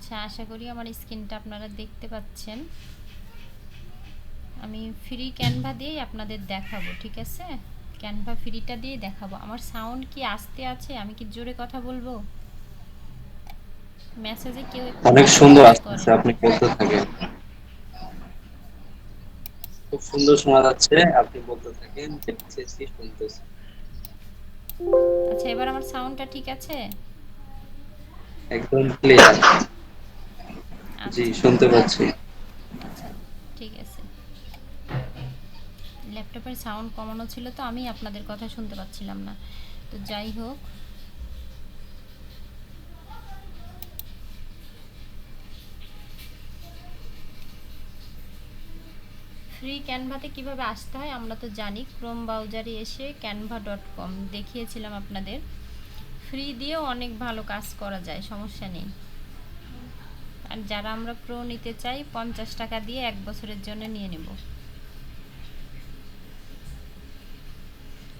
আচ্ছা আশা করি আমার স্ক্রিনটা আপনারা দেখতে পাচ্ছেন। আমি ফ্রি ক্যানভা দিয়েই আপনাদের দেখাবো ঠিক আছে? ক্যানভা ফ্রিটা দিয়ে দেখাবো। আমার সাউন্ড কি আসতে আছে? আমি কি জোরে কথা বলব? মেসেজে কেউ অনেক সুন্দর করে। আসতেছে আপনি বলতে থাকেন। খুব সুন্দর শোনা যাচ্ছে আপনি বলতে থাকেন দেখতেছি শুনতেছি। আচ্ছা এবার আমার সাউন্ডটা ঠিক আছে? একদম ক্লিয়ার জি, শুনতে পাচ্ছি। ঠিক আছে। ল্যাপটপের সাউন্ড কমানো ছিল তো, আমি আপনাদের কথা শুনতে পাচ্ছিলাম না। তো যাই হোক। ফ্রি ক্যানভাতে কীভাবে আসতে হয় আমরা তো জানি। ক্রোম ব্রাউজারে এসে ক্যানভা ডট কম দেখিয়েছিলাম আপনাদের। ফ্রি দিয়েও অনেক ভালো কাজ করা যায়, সমস্যা নেই। আর যারা আমরা প্রো নিতে চাই, পঞ্চাশ টাকা দিয়ে এক বছরের জন্য নিয়ে নেব।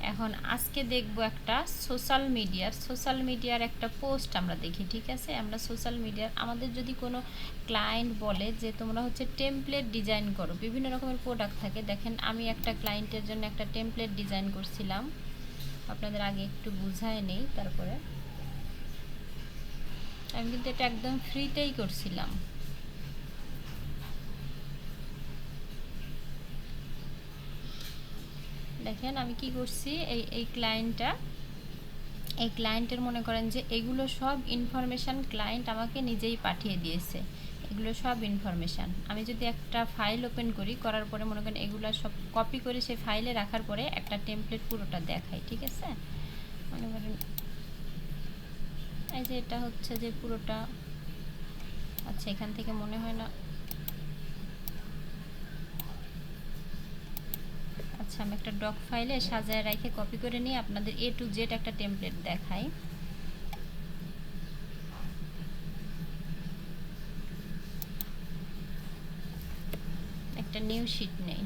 এখন আজকে দেখব একটা সোশ্যাল মিডিয়ার সোশ্যাল মিডিয়ার একটা পোস্ট আমরা দেখি, ঠিক আছে? আমরা সোশ্যাল মিডিয়ার আমাদের যদি কোনো ক্লায়েন্ট বলে যে, তোমরা হচ্ছে টেমপ্লেট ডিজাইন করো। বিভিন্ন রকমের প্রোডাক্ট থাকে। দেখেন, আমি একটা ক্লায়েন্টের জন্য একটা টেমপ্লেট ডিজাইন করছিলাম। আপনাদের আগে একটু বুঝায় নেই, তারপরে। আমি কিন্তু এটা একদম ফ্রিতেই করছিলাম। দেখেন আমি কি করছি, এই এই ক্লায়েন্টটা এই ক্লায়েন্টের মনে করেন যে এগুলো সব ইনফরমেশান ক্লায়েন্ট আমাকে নিজেই পাঠিয়ে দিয়েছে। এগুলো সব ইনফরমেশান আমি যদি একটা ফাইল ওপেন করি, করার পরে মনে করেন এগুলো সব কপি করে সেই ফাইলে রাখার পরে একটা টেমপ্লেট পুরোটা দেখাই, ঠিক আছে? মনে করেন এই যে এটা হচ্ছে যে পুরোটা আচ্ছা এখান থেকে মনে হয় না। আচ্ছা আমি একটা ডক ফাইলে সাজায় রেখে কপি করে নিয়ে আপনাদের এ টু জেড একটা টেমপ্লেট দেখাই। একটা নিউ শিট নেই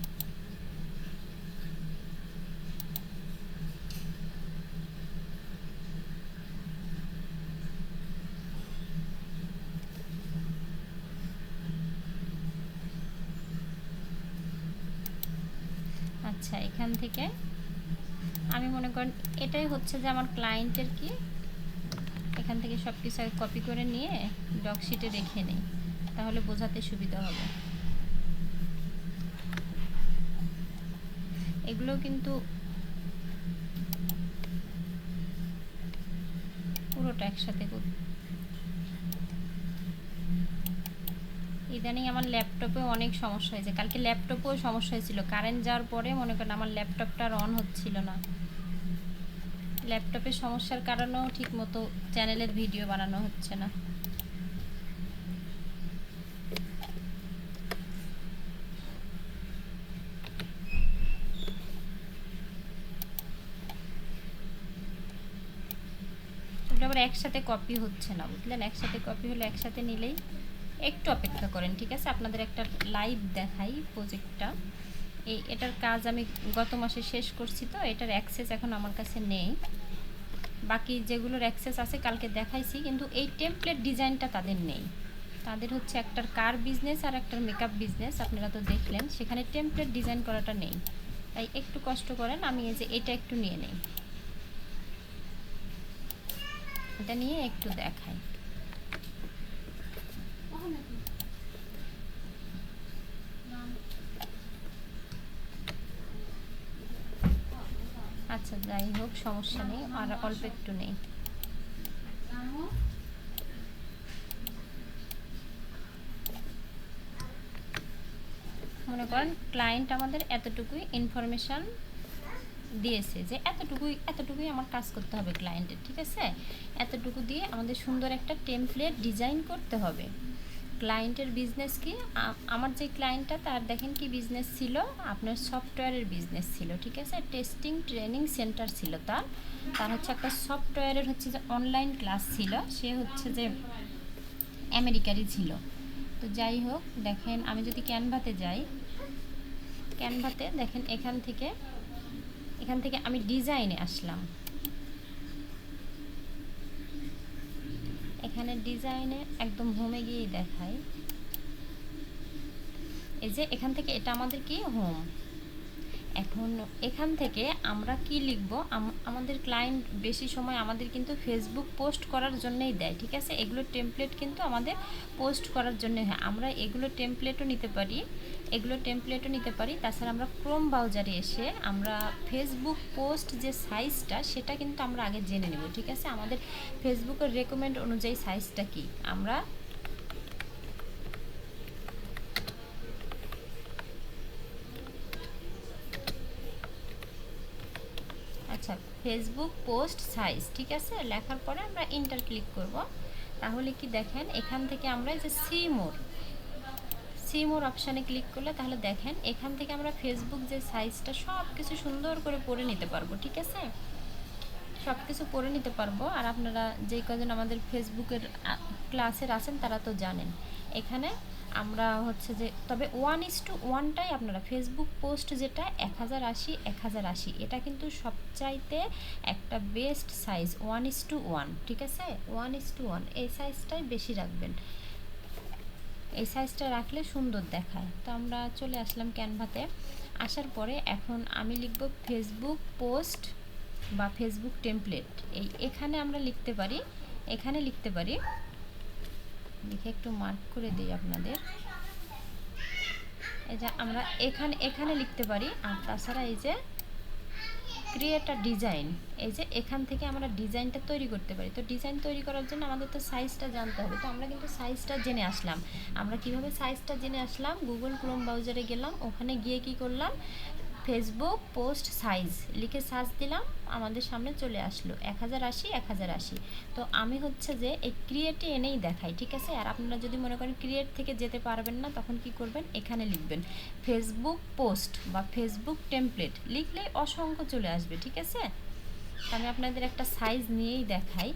আচ্ছা এখান থেকে। আমি মনে করেন এটাই হচ্ছে যে আমার ক্লায়েন্টের কি, এখান থেকে সব কিছু কপি করে নিয়ে ডকশিটে রেখে নেই। তাহলে বোঝাতে সুবিধা হবে। এগুলো কিন্তু পুরোটা একসাথে কর ইদানিং আমার ল্যাপটপে অনেক সমস্যা হয়েছে। কালকে ল্যাপটপেও সমস্যা হয়েছিল। কারেন্ট যাওয়ার পরে মনে করেন আমার ল্যাপটপটা আর অন হচ্ছিল না। ল্যাপটপের সমস্যার কারণেও ঠিক মতো চ্যানেলের ভিডিও বানানো হচ্ছে না। একসাথে কপি হচ্ছে না, বুঝলেন? একসাথে কপি হলে একসাথে নিলেই একটু অপেক্ষা করেন, ঠিক আছে? আপনাদের একটা লাইভ দেখাই প্রজেক্টটা এই, এটার কাজ আমি গত মাসে শেষ করছি তো, এটার অ্যাক্সেস এখন আমার কাছে নেই। বাকি যেগুলোর অ্যাক্সেস আছে কালকে দেখাইছি, কিন্তু এই টেমপ্লেট ডিজাইনটা তাদের নেই। তাদের হচ্ছে একটার কার বিজনেস আর একটার মেকআপ বিজনেস আপনারা তো দেখলেন, সেখানে টেমপ্লেট ডিজাইন করাটা নেই। তাই একটু কষ্ট করেন, আমি এই যে এটা একটু নিয়ে নেই। এটা নিয়ে একটু দেখাই আচ্ছা যাই হোক, সমস্যা নেই, আর অল্প একটু নেই। মনে করেন ক্লায়েন্ট আমাদের এতটুকুই ইনফরমেশান দিয়েছে যে এতটুকুই এতটুকুই আমার কাজ করতে হবে ক্লায়েন্টের ঠিক আছে? এতটুকু দিয়ে আমাদের সুন্দর একটা টেমপ্লেট ডিজাইন করতে হবে। ক্লায়েন্টের বিজনেস কি? আমার যে ক্লায়েন্টটা তার দেখেন কি বিজনেস ছিল? আপনার সফটওয়্যারের বিজনেস ছিল, ঠিক আছে? টেস্টিং ট্রেনিং সেন্টার ছিল তার। তার হচ্ছে একটা সফটওয়্যারের হচ্ছে যে অনলাইন ক্লাস ছিল। সে হচ্ছে যে আমেরিকারই ছিল। তো যাই হোক, দেখেন, আমি যদি ক্যানভাতে যাই ক্যানভাতে দেখেন এখান থেকে এখান থেকে আমি ডিজাইনে আসলাম। এখানে ডিজাইনে একদম হোমে গিয়েই দেখাই। এই যে এখান থেকে এটা আমাদের কি? হোম। এখন এখান থেকে আমরা কি লিখব? আম- আমাদের ক্লায়েন্ট বেশি সময় আমাদের কিন্তু ফেসবুক পোস্ট করার জন্যই দেয়, ঠিক আছে? এগুলো টেমপ্লেট কিন্তু আমাদের পোস্ট করার জন্য হয়। আমরা এগুলো টেমপ্লেটও নিতে পারি, এগুলো টেমপ্লেটও নিতে পারি। তাছাড়া আমরা ক্রোম ব্রাউজারে এসে আমরা ফেসবুক পোস্ট যে সাইজটা সেটা কিন্তু আমরা আগে জেনে নেব, ঠিক আছে? আমাদের ফেসবুকের রেকমেন্ড অনুযায়ী সাইজটা কি? আমরা আচ্ছা ফেসবুক পোস্ট সাইজ ঠিক আছে? লেখার পরে আমরা ইন্টার ক্লিক করব। তাহলে কি দেখেন, এখান থেকে আমরা যে সি মোর সি মোর অপশানে ক্লিক করলে তাহলে দেখেন, এখান থেকে আমরা ফেসবুক যে সাইজটা সব কিছু সুন্দর করে পড়ে নিতে পারব, ঠিক আছে? সব কিছু পড়ে নিতে পারব। আর আপনারা যে কজন আমাদের ফেসবুকের ক্লাসের আছেন তারা তো জানেন। এখানে আমরা হচ্ছে যে, তবে ওয়ান ইস টু ওয়ানটাই আপনারা ফেসবুক পোস্ট যেটা এক হাজার আশি, এক হাজার আশি, এটা কিন্তু সবচাইতে একটা best size one is two one ঠিক আছে? ওয়ান ইস টু ওয়ান এই সাইজটাই বেশি রাখবেন। এই সাইজটা রাখলে সুন্দর দেখায়। তো আমরা চলে আসলাম ক্যানভাতে আসার পরে এখন আমি লিখব ফেসবুক পোস্ট বা ফেসবুক টেমপ্লেট এই এখানে আমরা লিখতে পারি, এখানে লিখতে পারি লিখে একটু মার্ক করে দিই আপনাদের। এই যে আমরা এখানে এখানে লিখতে পারি, আর তাছাড়া এই যে ক্রিয়েট আ ডিজাইন এই যে এখান থেকে আমরা ডিজাইনটা তৈরি করতে পারি। তো ডিজাইন তৈরি করার জন্য আমাদের তো সাইজটা জানতে হবে। তো আমরা কিন্তু সাইজটা জেনে আসলাম। আমরা কীভাবে সাইজটা জেনে আসলাম? গুগল ক্রোম ব্রাউজারে গেলাম। ওখানে গিয়ে কি করলাম? ফেসবুক পোস্ট সাইজ লিখে সার্চ দিলাম, আমাদের সামনে চলে আসলো, এক হাজার আশি, এক হাজার আশি। তো আমি হচ্ছে যে এই ক্রিয়েটে এনেই দেখাই, ঠিক আছে? আর আপনারা যদি মনে করেন ক্রিয়েট থেকে যেতে পারবেন না, তখন কি করবেন? এখানে লিখবেন ফেসবুক পোস্ট বা ফেসবুক টেমপ্লেট লিখলেই অসংখ্য চলে আসবে, ঠিক আছে? আমি আপনাদের একটা সাইজ নিয়েই দেখাই।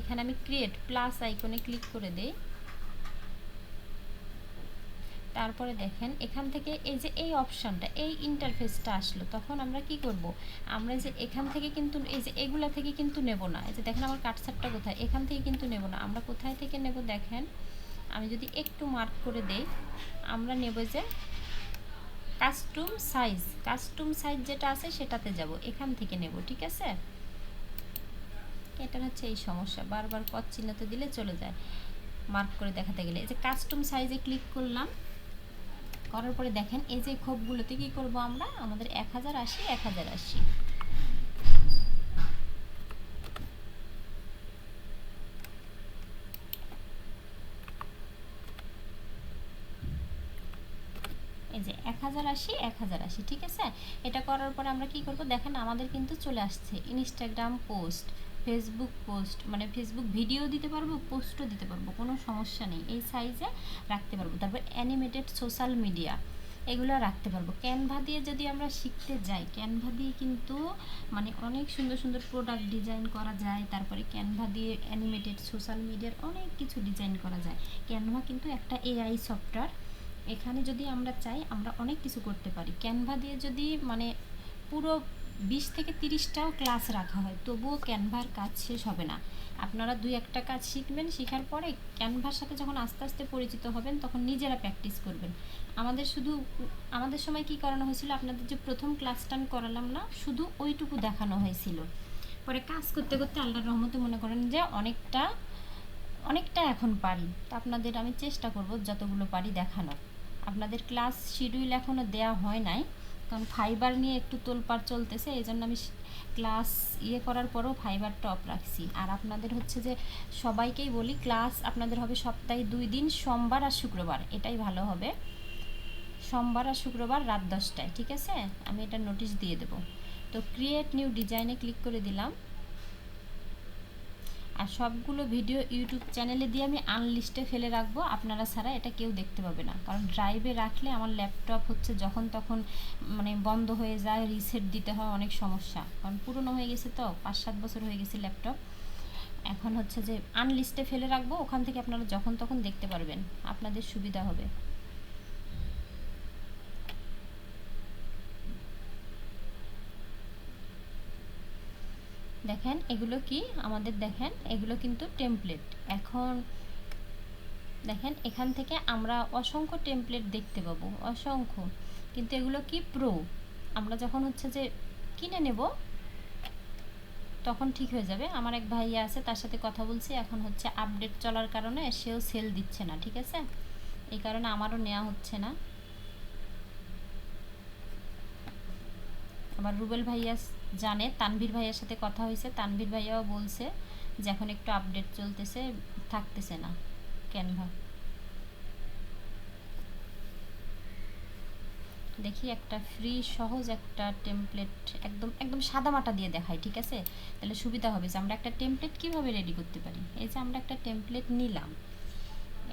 এখানে আমি ক্রিয়েট প্লাস আইকনে ক্লিক করে দেই। তারপরে দেখেন, এখান থেকে এই যে এই অপশানটা এই ইন্টারফেসটা আসলো, তখন আমরা কি করব? আমরা যে এখান থেকে কিন্তু, এই যে এগুলা থেকে কিন্তু নেব না। এই যে দেখেন আমার কাটসারটা কোথায়? এখান থেকে কিন্তু নেব না। আমরা কোথায় থেকে নেব দেখেন? আমি যদি একটু মার্ক করে দেই, আমরা নেব যে কাস্টম সাইজ কাস্টম সাইজ যেটা আছে, সেটাতে যাব। এখান থেকে নেব, ঠিক আছে? এটা হচ্ছে এই সমস্যা। বারবার পথ চিহ্নতে দিলে চলে যায়। মার্ক করে দেখাতে গেলে। এই যে কাস্টম সাইজে ক্লিক করলাম করার পরে দেখেন, এই যে খোপগুলোতে কি করব আমরা? আমাদের এক হাজার আশি, এক হাজার আশি। এই যে এক হাজার আশি, এক হাজার আশি, ঠিক আছে? এটা করার পরে আমরা কি করব? দেখেন, আমাদের কিন্তু চলে আসছে ইনস্টাগ্রাম পোস্ট ফেসবুক পোস্ট মানে ফেসবুক ভিডিও দিতে পারব পোস্টও দিতে পারব, কোনো সমস্যা নেই। এই সাইজে রাখতে পারব। তারপর অ্যানিমেটেড সোশ্যাল মিডিয়া এগুলো রাখতে পারব। ক্যানভা দিয়ে যদি আমরা শিখতে যাই ক্যানভা দিয়ে কিন্তু মানে অনেক সুন্দর সুন্দর প্রোডাক্ট ডিজাইন করা যায়। তারপরে ক্যানভা দিয়ে অ্যানিমেটেড সোশ্যাল মিডিয়ার অনেক কিছু ডিজাইন করা যায়। ক্যানভা কিন্তু একটা এআই সফটওয়্যার এখানে যদি আমরা চাই, আমরা অনেক কিছু করতে পারি। ক্যানভা দিয়ে যদি মানে পুরো বিশ থেকে তিরিশটাও ক্লাস রাখা হয়, তবুও ক্যানভার কাজ শেষ হবে না। আপনারা দুই একটা কাজ শিখবেন, শেখার পরে ক্যানভার সাথে যখন আস্তে আস্তে পরিচিত হবেন, তখন নিজেরা প্র্যাকটিস করবেন। আমাদের শুধু, আমাদের সময় কি করানো হয়েছিল? আপনাদের যে প্রথম ক্লাসটা আমি করালাম না, শুধু ওইটুকু দেখানো হয়েছিল। পরে কাজ করতে করতে আল্লাহর রহমতে মনে করেন যে অনেকটা অনেকটা এখন পারি। তো আপনাদের আমি চেষ্টা করব যতগুলো পারি দেখানোর। আপনাদের ক্লাস শিডিউল এখনও দেওয়া হয় নাই। কারণ ফাইবার নিয়ে একটু তোলপাড় চলতেছে এই জন্য আমি ক্লাস ইয়ে করার পরেও ফাইবার টপ রাখছি। আর আপনাদের হচ্ছে যে সবাইকেই বলি ক্লাস আপনাদের হবে সপ্তাহে দুই দিন, সোমবার আর শুক্রবার। এটাই ভালো হবে। সোমবার আর শুক্রবার রাত দশটায়, ঠিক আছে? আমি এটা নোটিশ দিয়ে দেব। তো ক্রিয়েট নিউ ডিজাইনে ক্লিক করে দিলাম। সবগুলো ভিডিও ইউটিউব চ্যানেলে দিয়ে আমি আনলিস্টে ফেলে রাখব। আপনারা ছাড়া এটা কেউ দেখতে পাবে না। কারণ ড্রাইভে রাখলে আমার ল্যাপটপ হচ্ছে যখন তখন মানে বন্ধ হয়ে যায় রিসেট দিতে হয়, অনেক সমস্যা। কারণ পুরনো হয়ে গেছে তো পাঁচ সাত বছর হয়ে গেছে ল্যাপটপ এখন হচ্ছে যে আনলিস্টে ফেলে রাখব, ওখান থেকে আপনারা যখন তখন দেখতে পারবেন। আপনাদের সুবিধা হবে। দেখেন, এগুলো কি? আমাদের দেখেন, এগুলো কিন্তু টেমপ্লেট এখন দেখেন, এখান থেকে আমরা অসংখ্য টেমপ্লেট দেখতে পাবো, অসংখ্য। কিন্তু এগুলো কি প্রো আমরা যখন হচ্ছে যে কিনে নেব, তখন ঠিক হয়ে যাবে। আমার এক ভাইয়া আছে, তার সাথে কথা বলছি, এখন হচ্ছে আপডেট চলার কারণে সেও সেল দিচ্ছে না, ঠিক আছে? এই কারণে আমারও নেওয়া হচ্ছে না। আমার রুবেল ভাইয়া জানে, তানভীর ভাইয়ার সাথে কথা হয়েছে। তানভীর ভাইয়াও বলছে যে এখন একটু আপডেট চলতেছে, থাকতেছে না ক্যানভা দেখি একটা ফ্রি সহজ একটা টেমপ্লেট একদম একদম সাদা মাটা দিয়ে দেখাই, ঠিক আছে? তাহলে সুবিধা হবে যে আমরা একটা টেমপ্লেট কীভাবে রেডি করতে পারি? এই যে আমরা একটা টেমপ্লেট নিলাম,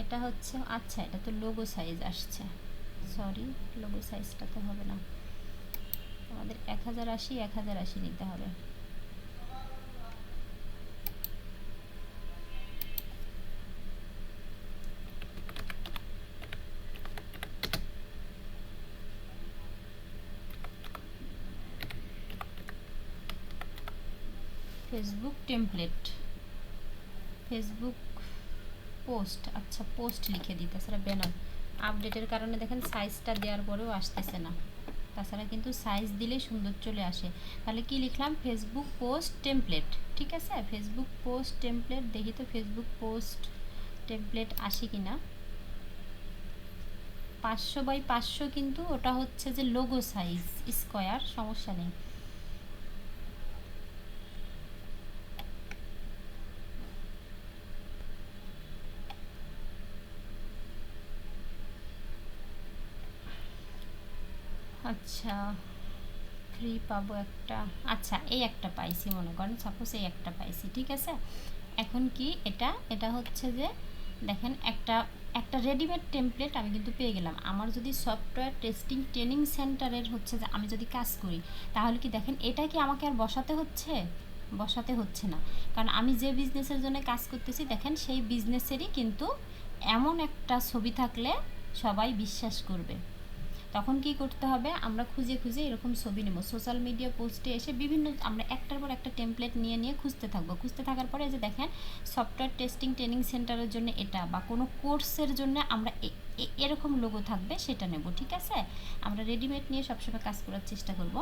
এটা হচ্ছে আচ্ছা এটা তো লোগো সাইজ আসছে। সরি লোগো সাইজটা তো হবে না। আমাদের এক হাজার আশি, এক হাজার আশি নিতে হবে। ফেসবুক টেমপ্লেট ফেসবুক পোস্ট আচ্ছা পোস্ট লিখে দিই তাছাড়া ব্যানার আপডেটের কারণে দেখেন সাইজটা দেওয়ার পরেও আসতেছে না। তাছাড়া কিন্তু সাইজ দিলে সুন্দর চলে আসে। তাহলে কি লিখলাম? ফেসবুক পোস্ট টেমপ্লেট ঠিক আছে? ফেসবুক পোস্ট টেমপ্লেট দেখি তো ফেসবুক পোস্ট টেমপ্লেট আসে কি না পাঁচশো বাই পাঁচশো কিন্তু ওটা হচ্ছে যে লোগো সাইজ স্কোয়ার সমস্যা নেই। আচ্ছা ফ্রি পাবো একটা। আচ্ছা এই একটা পাইছি মনে করেন সাপোজ এই একটা পাইছি, ঠিক আছে? এখন কি এটা? এটা হচ্ছে যে, দেখেন একটা একটা রেডিমেড টেমপ্লেট আমি কিন্তু পেয়ে গেলাম। আমার যদি সফটওয়্যার টেস্টিং ট্রেনিং সেন্টারের হচ্ছে যে, আমি যদি কাজ করি, তাহলে কি দেখেন, এটা কি আমাকে আর বসাতে হচ্ছে? বসাতে হচ্ছে না। কারণ আমি যে বিজনেসের জন্য কাজ করতেছি, দেখেন সেই বিজনেসেরই কিন্তু এমন একটা ছবি থাকলে সবাই বিশ্বাস করবে। তখন কি করতে হবে? আমরা খুঁজে খুঁজে এরকম ছবি নেব। সোশ্যাল মিডিয়া পোস্টে এসে বিভিন্ন, আমরা একটার পর একটা টেমপ্লেট নিয়ে নিয়ে খুঁজতে থাকব। খুঁজতে থাকার পরে যে দেখেন সফটওয়্যার টেস্টিং ট্রেনিং সেন্টারের জন্য এটা বা কোনো কোর্সের জন্য আমরা এরকম লোগো থাকবে, সেটা নেব, ঠিক আছে? আমরা রেডিমেড নিয়ে সবসময় কাজ করার চেষ্টা করব।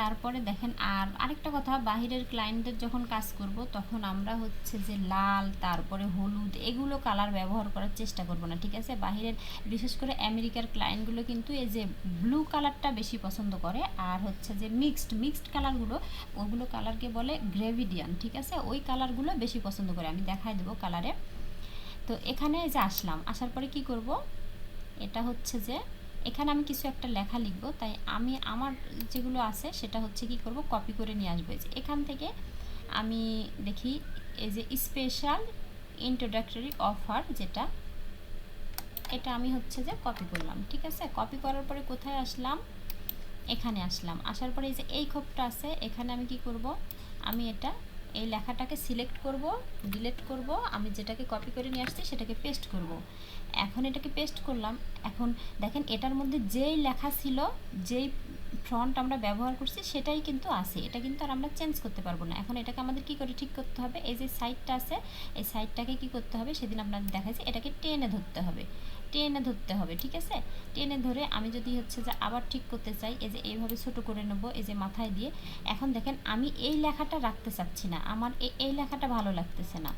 তারপরে দেখেন, আর আরেকটা কথা, বাহিরের ক্লায়েন্টদের যখন কাজ করব, তখন আমরা হচ্ছে যে লাল, তারপরে হলুদ, এগুলো কালার ব্যবহার করার চেষ্টা করব না, ঠিক আছে? বাহিরের, বিশেষ করে আমেরিকার ক্লায়েন্টগুলো কিন্তু এই যে ব্লু কালারটা বেশি পছন্দ করে, আর হচ্ছে যে মিক্সড মিক্সড কালারগুলো ওগুলো কালারকে বলে গ্রেভিডিয়ান ঠিক আছে? ওই কালারগুলো বেশি পছন্দ করে, আমি দেখাই দেবো কালারে তো এখানে যে আসলাম, আসার পরে কি করব? এটা হচ্ছে যে এখানে আমি কিছু একটা লেখা লিখব, তাই আমি আমার যেগুলো আছে সেটা হচ্ছে কি করব কপি করে নিয়ে আসব। এখান থেকে আমি দেখি, এই যে স্পেশাল ইন্ট্রোডাক্টরি অফার যেটা, এটা আমি হচ্ছে যে কপি করলাম, ঠিক আছে? কপি করার পরে কোথায় আসলাম? এখানে আসলাম। আসার পরে এই যে এই খোপটা আছে, এখানে আমি কি করব? আমি এটা, এই লেখাটাকে সিলেক্ট করব ডিলেট করব, আমি যেটাকে কপি করে নিয়ে আসছি সেটাকে পেস্ট করব। এখন এটাকে পেস্ট করলাম। এখন দেখেন এটার মধ্যে যেই লেখা ছিল, যেই ফ্রন্ট আমরা ব্যবহার করছি, সেটাই কিন্তু আছে। এটা কিন্তু আর আমরা চেঞ্জ করতে পারব না। এখন এটাকে আমাদের কি করে ঠিক করতে হবে? এই যে সাইডটা আছে, এই সাইডটাকে কি করতে হবে? সেদিন আপনাদের দেখাচ্ছি এটাকে টেনে ধরতে হবে। টেনে ধরতে হবে, ঠিক আছে? টেনে ধরে আমি যদি হচ্ছে যে আবার ঠিক করতে চাই, এই যে এইভাবে ছোট করে নেব, এই যে মাথায় দিয়ে। এখন দেখেন আমি এই লেখাটা রাখতে চাচ্ছি না। আমার এই লেখাটা ভালো লাগতেছে না।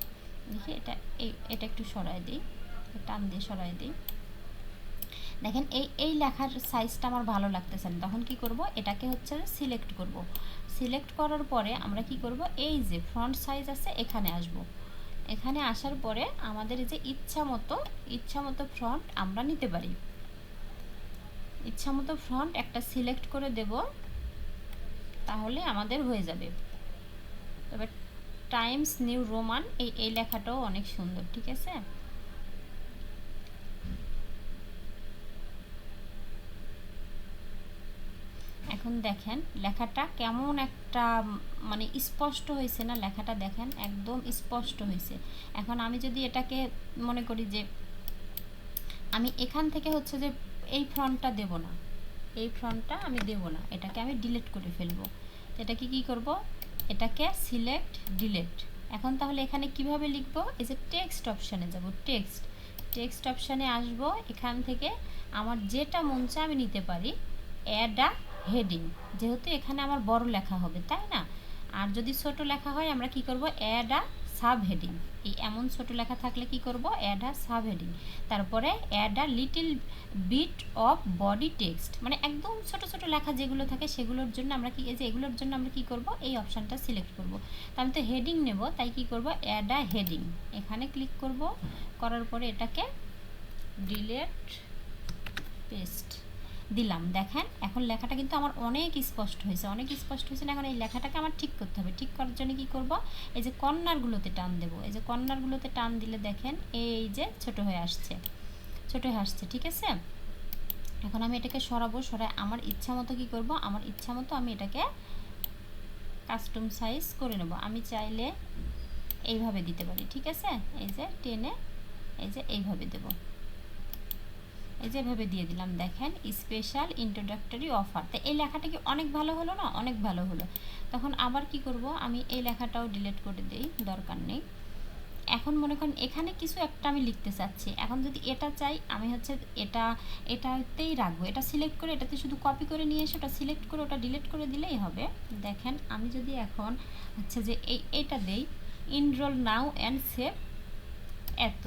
দেখি এটা, এই, এটা একটু সরাই দিই। টান দিয়ে সরাই দিই। দেখেন, এই এই লেখার সাইজটা আমার ভালো লাগতেছে না। তখন কি করব? এটাকে হচ্ছে সিলেক্ট করব। সিলেক্ট করার পরে আমরা কি করব? এই যে ফ্রন্ট সাইজ আছে, এখানে আসব। এখানে আসার পরে আমাদের যে ইচ্ছা মতো ইচ্ছা মতো ফ্রন্ট আমরা নিতে পারি। ইচ্ছা মতো ফ্রন্ট একটা সিলেক্ট করে দেব, তাহলে আমাদের হয়ে যাবে। তবে টাইমস নিউ রোমান এই এই লেখাটাও অনেক সুন্দর, ঠিক আছে? এখন দেখেন, লেখাটা কেমন একটা মানে স্পষ্ট হয়েছে না? লেখাটা দেখেন, একদম স্পষ্ট হয়েছে। এখন আমি যদি এটাকে মনে করি যে, আমি এখান থেকে হচ্ছে যে, এই ফ্রন্টটা দেব না। এই ফ্রন্টটা আমি দেব না। এটাকে আমি ডিলিট করে ফেলব। এটাকে কি করব? এটাকে সিলেক্ট, ডিলেট। এখন তাহলে এখানে কীভাবে লিখব? এই যে টেক্সট অপশানে যাব, টেক্সট। টেক্সট অপশানে আসব। এখান থেকে আমার যেটা মন চায় আমি নিতে পারি। অ্যাড আ হেডিং যেহেতু এখানে আমার বড় লেখা হবে, তাই না? আর যদি ছোট লেখা হয়, আমরা কি করব? অ্যাড আ সাব হেডিং এই এমন ছোট লেখা থাকলে কি করব? অ্যাড আ সাব হেডিং তারপরে add a little bit of body text মানে একদম ছোট ছোট লেখা যেগুলো থাকে, সেগুলোর জন্য আমরা কি যে এগুলোর জন্য আমরা কি করব? এই অপশানটা সিলেক্ট করব। তা আমি তো হেডিং নেব, তাই কি করব? অ্যাড আ হেডিং এখানে ক্লিক করব। করার পরে এটাকে ডিলেট পেস্ট দিলাম। দেখেন, এখন লেখাটা কিন্তু আমার অনেক স্পষ্ট হয়েছে, অনেক স্পষ্ট হয়েছে না, এখন এই লেখাটাকে আমার ঠিক করতে হবে। ঠিক করার জন্য কি করব? এই যে কর্নারগুলোতে টান দেব। এই যে কর্নারগুলোতে টান দিলে দেখেন, এই যে ছোট হয়ে আসছে, ছোট হয়ে আসছে, ঠিক আছে? এখন আমি এটাকে সরাবো সরাই আমার ইচ্ছা মতো কী করব? আমার ইচ্ছা মতো আমি এটাকে কাস্টম সাইজ করে নেব। আমি চাইলে এইভাবে দিতে পারি, ঠিক আছে? এই যে টেনে, এই যে এইভাবে দেব। এই যে এভাবে দিয়ে দিলাম, দেখেন স্পেশাল ইন্ট্রোডাক্টরি অফার তো এই লেখাটা কি অনেক ভালো হলো না? অনেক ভালো হলো। তখন আবার কি করব? আমি এই লেখাটাও ডিলিট করে দিই, দরকার নেই। এখন মনে করেন এখানে কিছু একটা আমি লিখতে চাচ্ছি। এখন যদি এটা চাই, আমি হচ্ছে এটা, এটাতেই রাখব। এটা সিলেক্ট করে, এটাতে শুধু কপি করে নিয়ে এসে ওটা সিলেক্ট করে, ওটা ডিলিট করে দিলেই হবে। দেখেন, আমি যদি এখন হচ্ছে যে এই, এটা দেই ইনরোল নাও অ্যান্ড সেভ এত।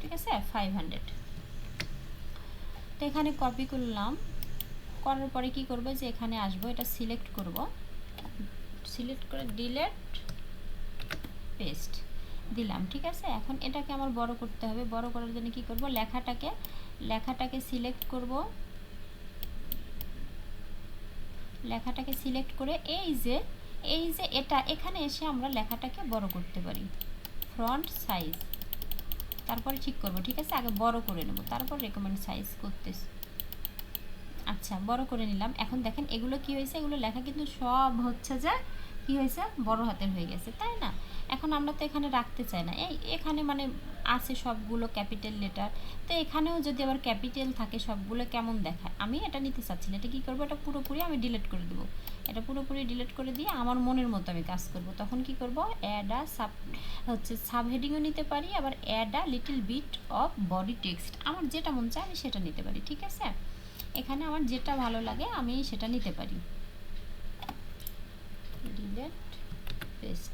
ঠিক আছে? ফাইভ হান্ড্রেড তো এখানে কপি করলাম। করার পরে কি করব? যে এখানে আসব, এটা সিলেক্ট করব। সিলেক্ট করে ডিলেট পেস্ট দিলাম, ঠিক আছে? এখন এটাকে আমার বড় করতে হবে। বড় করার জন্য কি করব? লেখাটাকে লেখাটাকে সিলেক্ট করব। লেখাটাকে সিলেক্ট করে এই যে এই যে এটা, এখানে এসে আমরা লেখাটাকে বড় করতে পারি। ফ্রন্ট সাইজ তারপরে ঠিক করব, ঠিক আছে? আগে বড় করে নেব। তারপর রেকমেন্ড সাইজ করতেছি। আচ্ছা বড় করে নিলাম। এখন দেখেন এগুলো কি হয়েছে? এগুলো লেখা কিন্তু সব হচ্ছে যে কি হয়েছে? বড় হাতের হয়ে গেছে, তাই না? এখন আমরা তো এখানে রাখতে চাই না। এই এখানে মানে আছে সবগুলো ক্যাপিটাল লেটার তো এখানেও যদি আবার ক্যাপিটাল থাকে, সবগুলো কেমন দেখায়? আমি এটা নিতে চাচ্ছি না। এটা কী করব? এটা পুরোপুরি আমি ডিলিট করে দেবো। এটা পুরোপুরি ডিলিট করে দিয়ে আমার মনের মতো আমি কাজ করব। তখন কি করব? অ্যাড আ সাব হচ্ছে সাব হেডিংও নিতে পারি, আবার add a little bit of body text আমার যেটা মন চায় আমি সেটা নিতে পারি, ঠিক আছে? এখানে আমার যেটা ভালো লাগে আমি সেটা নিতে পারি। ডিলেট পেস্ট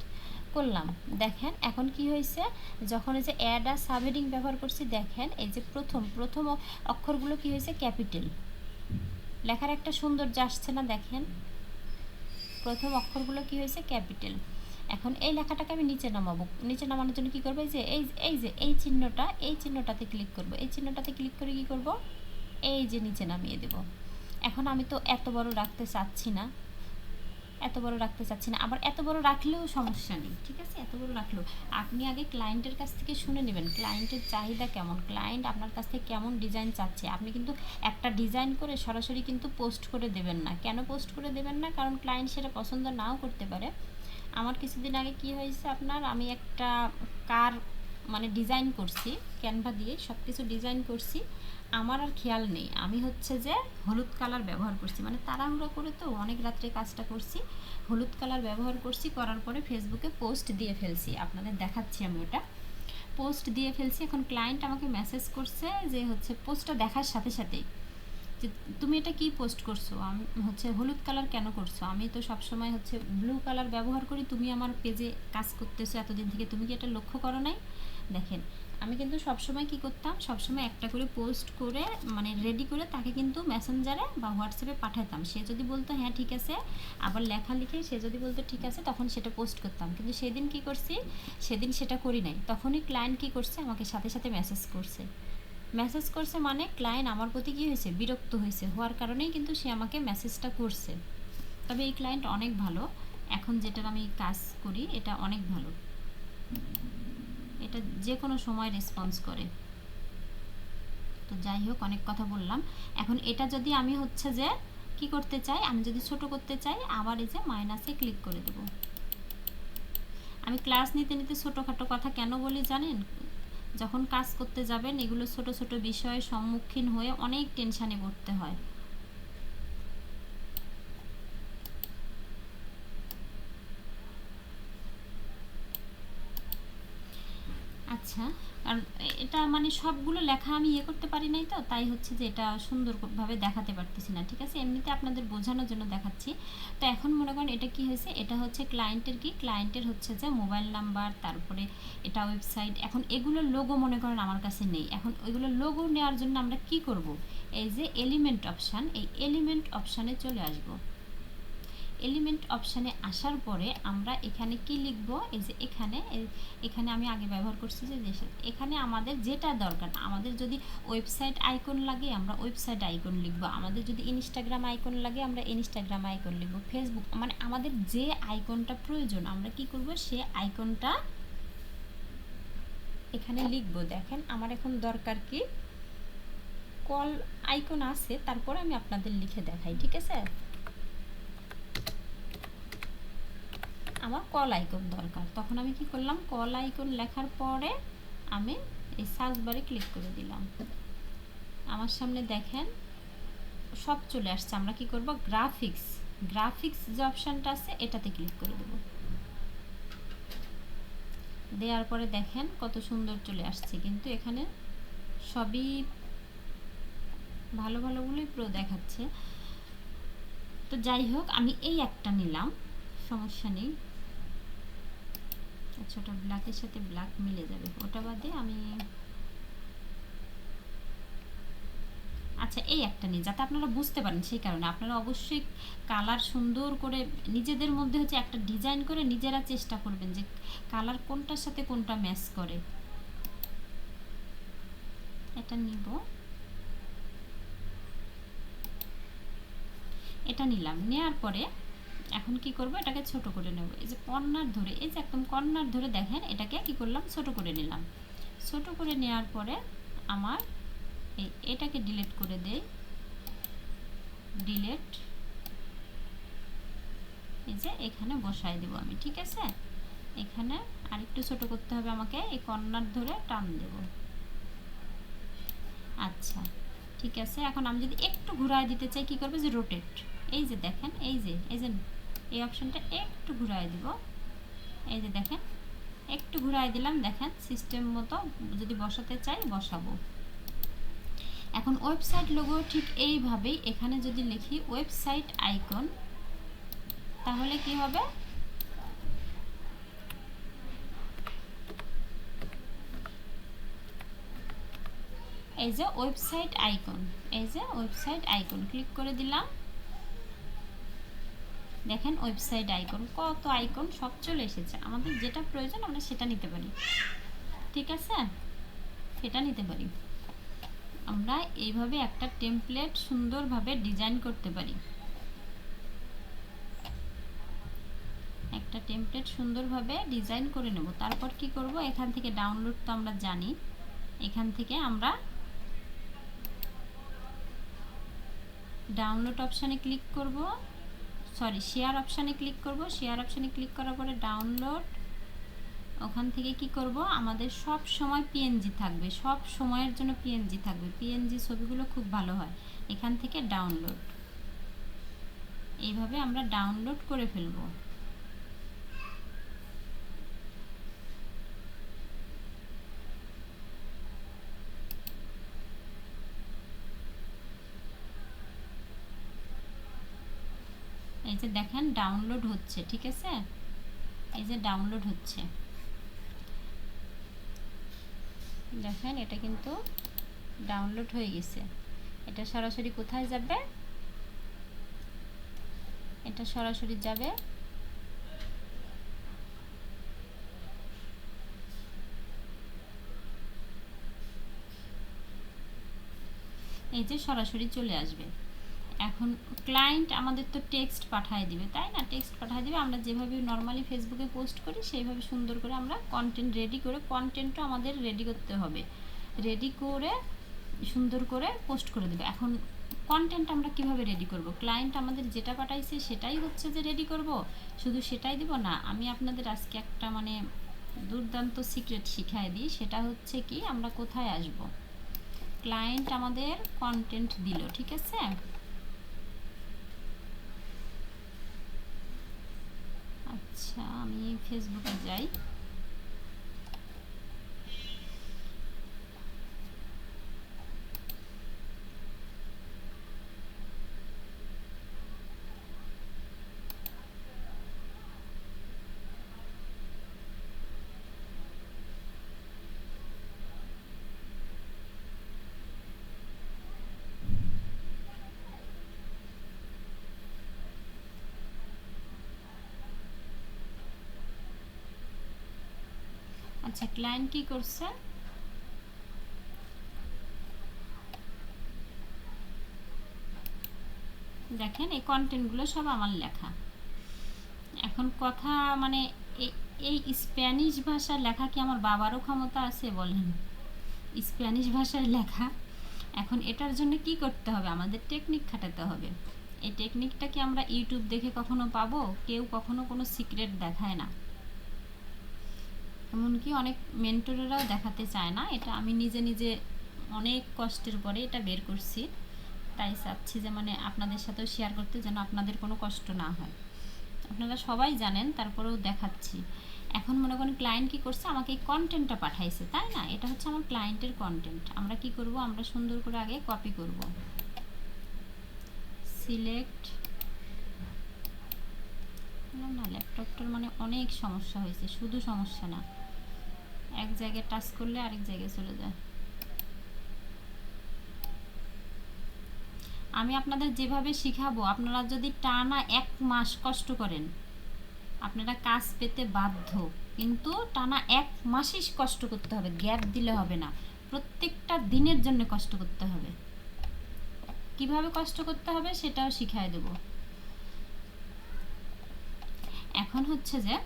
করলাম। দেখেন এখন কি হয়েছে? যখন এই যে অ্যাড আর সাবহেডিং ব্যবহার করছি, দেখেন এই যে প্রথম প্রথম অক্ষরগুলো কি হয়েছে? ক্যাপিটাল লেখার একটা সৌন্দর্য আসছে না, দেখেন। প্রথম অক্ষরগুলো কি হয়েছে? ক্যাপিটাল। এখন এই লেখাটাকে আমি নিচে নামাবো। নিচে নামানোর জন্য কী করব? এই যে, এই এই যে, এই চিহ্নটা, এই চিহ্নটাতে ক্লিক করব। এই চিহ্নটাতে ক্লিক করে কি করব? এই যে নিচে নামিয়ে দেব। এখন আমি তো এত বড় রাখতে চাচ্ছি না। এত বড় রাখতে চাচ্ছি না। আবার এত বড় রাখলেও সমস্যা নেই, ঠিক আছে? এত বড় রাখলেও। আপনি আগে ক্লায়েন্টের কাছ থেকে শুনে নেবেন ক্লায়েন্টের চাহিদা কেমন? ক্লায়েন্ট আপনার কাছ থেকে কেমন ডিজাইন চাচ্ছে? আপনি কিন্তু একটা ডিজাইন করে সরাসরি কিন্তু পোস্ট করে দেবেন না। কেন পোস্ট করে দেবেন না? কারণ ক্লায়েন্ট সেটা পছন্দ নাও করতে পারে। আমার কিছুদিন আগে কি হয়েছে আপনার? আমি একটা কার মানে ডিজাইন করছি ক্যানভা দিয়ে সব কিছু ডিজাইন করছি। আমার আর খেয়াল নেই। আমি হচ্ছে যে হলুদ কালার ব্যবহার করছি। মানে তাড়াহুড়ো করে তো অনেক রাত্রে কাজটা করছি। হলুদ কালার ব্যবহার করছি, করার পরে ফেসবুকে পোস্ট দিয়ে ফেলছি। আপনাদের দেখাচ্ছি আমি ওটা। পোস্ট দিয়ে ফেলছি। এখন ক্লায়েন্ট আমাকে মেসেজ করছে যে হচ্ছে পোস্টটা দেখার সাথে সাথেই। যে তুমি এটা কি পোস্ট করছ? আমি হচ্ছে হলুদ কালার কেন করছ? আমি তো সবসময় হচ্ছে ব্লু কালার ব্যবহার করি। তুমি আমার পেজে কাজ করতেছো এতদিন থেকে। তুমি কি এটা লক্ষ্য করো নাই? দেখেন আমি কিন্তু সবসময় কি করতাম, সবসময় একটা করে পোস্ট করে মানে রেডি করে তাকে কিন্তু মেসেঞ্জারে বা হোয়াটসঅ্যাপে পাঠাতাম। সে যদি বলতো হ্যাঁ ঠিক আছে। আবার লেখা লিখে সে যদি বলতো, ঠিক আছে, তখন সেটা পোস্ট করতাম। কিন্তু সেদিন কি করছি, সেদিন সেটা করি নাই। তখনই ক্লায়েন্ট কি করছে, আমাকে সাথে সাথে মেসেজ করছে। মেসেজ করছে মানে ক্লায়েন্ট আমার প্রতি কী হয়েছে, বিরক্ত হয়েছে। হওয়ার কারণেই কিন্তু সে আমাকে মেসেজটা করছে। তবে এই ক্লায়েন্ট অনেক ভালো। এখন যেটার আমি কাজ করি, এটা অনেক ভালো। এটা যে কোনো সময় রেসপন্স করে। তো যাই হোক, অনেক কথা বললাম। এখন এটা যদি আমি হচ্ছে যে কি করতে চাই, আমি যদি ছোট করতে চাই, আবার এই যে মাইনাসে ক্লিক করে দেব। আমি ক্লাস নিতে নিতে ছোটোখাটো কথা কেন বলি জানেন? যখন কাজ করতে যাবেন, এগুলো ছোট ছোট বিষয়ের সম্মুখীন হয়ে অনেক টেনশানে পড়তে হয়। আচ্ছা কারণ এটা মানে সবগুলো লেখা আমি ইয়ে করতে পারি নাই তো, তাই হচ্ছে যে এটা সুন্দরভাবে দেখাতে পারতেছি না, ঠিক আছে? এমনিতে আপনাদের বোঝানোর জন্য দেখাচ্ছি। তো এখন মনে করেন এটা কি হয়েছে? এটা হচ্ছে ক্লায়েন্টের কি? ক্লায়েন্টের হচ্ছে যে মোবাইল নাম্বার তারপরে এটা ওয়েবসাইট এখন এগুলোর লোগো মনে করেন আমার কাছে নেই। এখন ওইগুলো লোগো নেওয়ার জন্য আমরা কি করব? এই যে এলিমেন্ট অপশান এই এলিমেন্ট অপশানে চলে আসব। এলিমেন্ট অপশানে আসার পরে আমরা এখানে কি লিখব? এই যে এখানে এখানে আমি আগে ব্যবহার করছি যে এখানে আমাদের যেটা দরকার আমাদের যদি ওয়েবসাইট আইকন লাগে আমরা ওয়েবসাইট আইকন লিখব, আমাদের যদি ইনস্টাগ্রাম আইকন লাগে আমরা ইনস্টাগ্রাম আইকন লিখব ফেসবুক মানে আমাদের যে আইকনটা প্রয়োজন, আমরা কি করব? সে আইকনটা এখানে লিখব। দেখেন, আমার এখন দরকার কি? কল আইকন আছে, তারপরে আমি আপনাদের লিখে দেখাই, ঠিক আছে? আমার কল আইকন দরকার। তখন আমি কি করলাম, কল আইকন লেখার পরে আমি এই সার্চ বারে ক্লিক করে দিলাম। আমার সামনে দেখেন, সব চলে আসছে। আমরা কি করব? গ্রাফিক্স গ্রাফিক্স যে অপশানটা আছে, এটাতে ক্লিক করে দেব। দেওয়ার পরে দেখেন, কত সুন্দর চলে আসছে। কিন্তু এখানে সবই ভালো ভালোগুলোই পুরো দেখাচ্ছে। তো যাই হোক, আমি এই একটা নিলাম। সমস্যা নেই। ওটা ব্ল্যাকের সাথে ব্ল্যাক মিলে যাবে। ওটা বাদে আমি আচ্ছা এই একটা নিই যাতে আপনারা বুঝতে পারেন সেই কারণে। আপনারা অবশ্যই কালার সুন্দর করে নিজেদের মধ্যে হচ্ছে একটা ডিজাইন করে নিজেরা চেষ্টা করবেন যে কালার কোনটার সাথে কোনটা ম্যাচ করে। এটা নিব। এটা নিলাম। নেওয়ার পরে এখন কি করব? এটাকে ছোট করে নেব। এই যে কর্নার ধরে, এই যে একদম কর্নার ধরে দেখেন, এটাকে কি করলাম? ছোট করে নিলাম। ছোট করে নেওয়ার পরে আমার এই এটাকে ডিলিট করে দেই। ডিলেট এই যে এখানে বসাই দেব আমি, ঠিক আছে? এখানে আরেকটু ছোট করতে হবে আমাকে, এই কর্নার ধরে টান দেব। আচ্ছা ঠিক আছে? এখন আমি যদি একটু ঘুরায় দিতে চাই, কি করবে? যে রোটেট এই যে দেখেন, এই যে এই যে এই অপশনটা একটু ঘুরায় দিব। এই যে দেখেন, একটু ঘুরায় দিলাম, দেখেন সিস্টেম মতো যদি বসাতে চাই বসাবো। এখন ওয়েবসাইট লোগো ঠিক এইভাবেই এখানে যদি লিখি ওয়েবসাইট আইকন তাহলে কি হবে? এই যে ওয়েবসাইট আইকন এই যে ওয়েবসাইট আইকন ক্লিক করে দিলাম। দেখেন ওয়েবসাইট আইকন কত আইকন সব চলে এসেছে। আমাদের যেটা প্রয়োজন, আমরা সেটা নিতে পারি। ঠিক আছে? সেটা নিতে পারি। আমরা এইভাবে একটা টেমপ্লেট সুন্দরভাবে ডিজাইন করতে পারি। একটা টেমপ্লেট সুন্দরভাবে ডিজাইন করে নেব। তারপর কি করব? এখান থেকে ডাউনলোড তো আমরা জানি। এখান থেকে আমরা ডাউনলোড অপশানে ক্লিক করব। সরি শেয়ার অপশানে ক্লিক করব। শেয়ার অপশানে ক্লিক করার পরে ডাউনলোড ওখান থেকে কি করব? আমাদের সব সময় পিএনজি থাকবে। সব সময়ের জন্য পিএনজি থাকবে। পিএনজি ছবিগুলো খুব ভালো হয়। এখান থেকে ডাউনলোড এইভাবে আমরা ডাউনলোড করে ফেলব। যে দেখেন ডাউনলোড হচ্ছে, ঠিক আছে? এই যে ডাউনলোড হচ্ছে। দেখেন, এটা কিন্তু ডাউনলোড হয়ে গেছে। এটা সরাসরি কোথায় যাবে? এটা সরাসরি যাবে এই যে সরাসরি চলে আসবে। এখন ক্লায়েন্ট আমাদের তো টেক্সট পাঠিয়ে দিবে, তাই না? টেক্সট পাঠিয়ে দিবে, আমরা যেভাবে নর্মালি ফেসবুকে পোস্ট করি, সেইভাবে সুন্দর করে আমরা কন্টেন্ট রেডি করে কন্টেন্টও আমাদের রেডি করতে হবে। রেডি করে, সুন্দর করে পোস্ট করে দেবে। এখন কন্টেন্ট আমরা কীভাবে রেডি করব? ক্লায়েন্ট আমাদের যেটা পাঠাইছে সেটাই হচ্ছে যে রেডি করব? শুধু সেটাই দিব? না, আমি আপনাদের আজকে একটা মানে দুর্দান্ত সিক্রেট শিখাই দিই, সেটা হচ্ছে কি, আমরা কোথায় আসব? ক্লায়েন্ট আমাদের কন্টেন্ট দিল, ঠিক আছে? আচ্ছা আমি ফেসবুকে যাই। আচ্ছা ক্লায়েন্ট কি করছে? দেখেন, এই কন্টেন্টগুলো সব আমার লেখা। এখন কথা মানে এই স্প্যানিশ ভাষার লেখা কি আমার বাবারও ক্ষমতা আছে বলেন? স্প্যানিশ ভাষার লেখা। এখন এটার জন্য কি করতে হবে? আমাদের টেকনিক খাটাতে হবে। এই টেকনিকটা কি আমরা ইউটিউব দেখে কখনো পাবো? কেউ কখনো কোনো সিক্রেট দেখায় না। এমনকি অনেক মেন্টরেরাও দেখাতে চায় না। এটা আমি নিজে নিজে অনেক কষ্টের পরে এটা বের করছি। তাই চাচ্ছি যে মানে আপনাদের সাথেও শেয়ার করতে যেন আপনাদের কোনো কষ্ট না হয়। আপনারা সবাই জানেন, তারপরেও দেখাচ্ছি। এখন মনে করেন ক্লায়েন্ট কি করছে? আমাকে এই কন্টেন্টটা পাঠাইছে, তাই না? এটা হচ্ছে আমার ক্লায়েন্টের কন্টেন্ট আমরা কি করব? আমরা সুন্দর করে আগে কপি করব। সিলেক্ট না ল্যাপটপটার মানে অনেক সমস্যা হয়েছে। শুধু সমস্যা না। এক জায়গায় টাচ করলে আরেক জায়গায় চলে যায়। আমি আপনাদের যেভাবে শিখাবো, আপনারা যদি টানা এক মাস কষ্ট করেন, আপনারা কাজ পেতে বাধ্য। কিন্তু টানা এক মাসই কষ্ট করতে হবে, গ্যাপ দিলে হবে না। প্রত্যেকটা দিনের জন্য কষ্ট করতে হবে। কীভাবে কষ্ট করতে হবে সেটাও শিখাই দেব। এখন হচ্ছে যে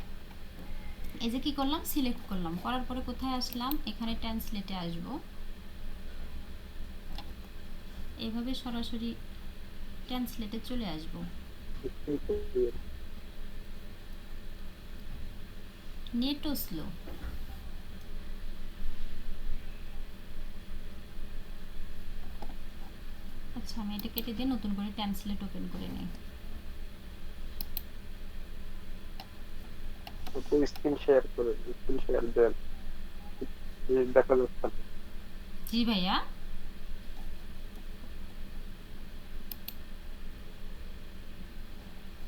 এই যে কি করলাম? সিলেক্ট করলাম। করার পরে কোথায় আসলাম? এখানে ট্রান্সলেটে আসব। এইভাবে সরাসরি ট্রান্সলেটে চলে আসব। নেটও স্লো আচ্ছা আমি এটা কেটে দিয়ে নতুন করে ট্রান্সলেট ওপেন করে নিই। স্ক্রিন শেয়ার করে স্ক্রিন শেয়ার দেন। দেখা যাচ্ছে। জি ভাইয়া?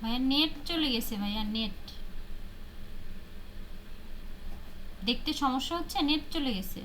ভাইয়া নেট চলে গেছে ভাইয়া নেট দেখতে সমস্যা হচ্ছে নেট চলে গেছে।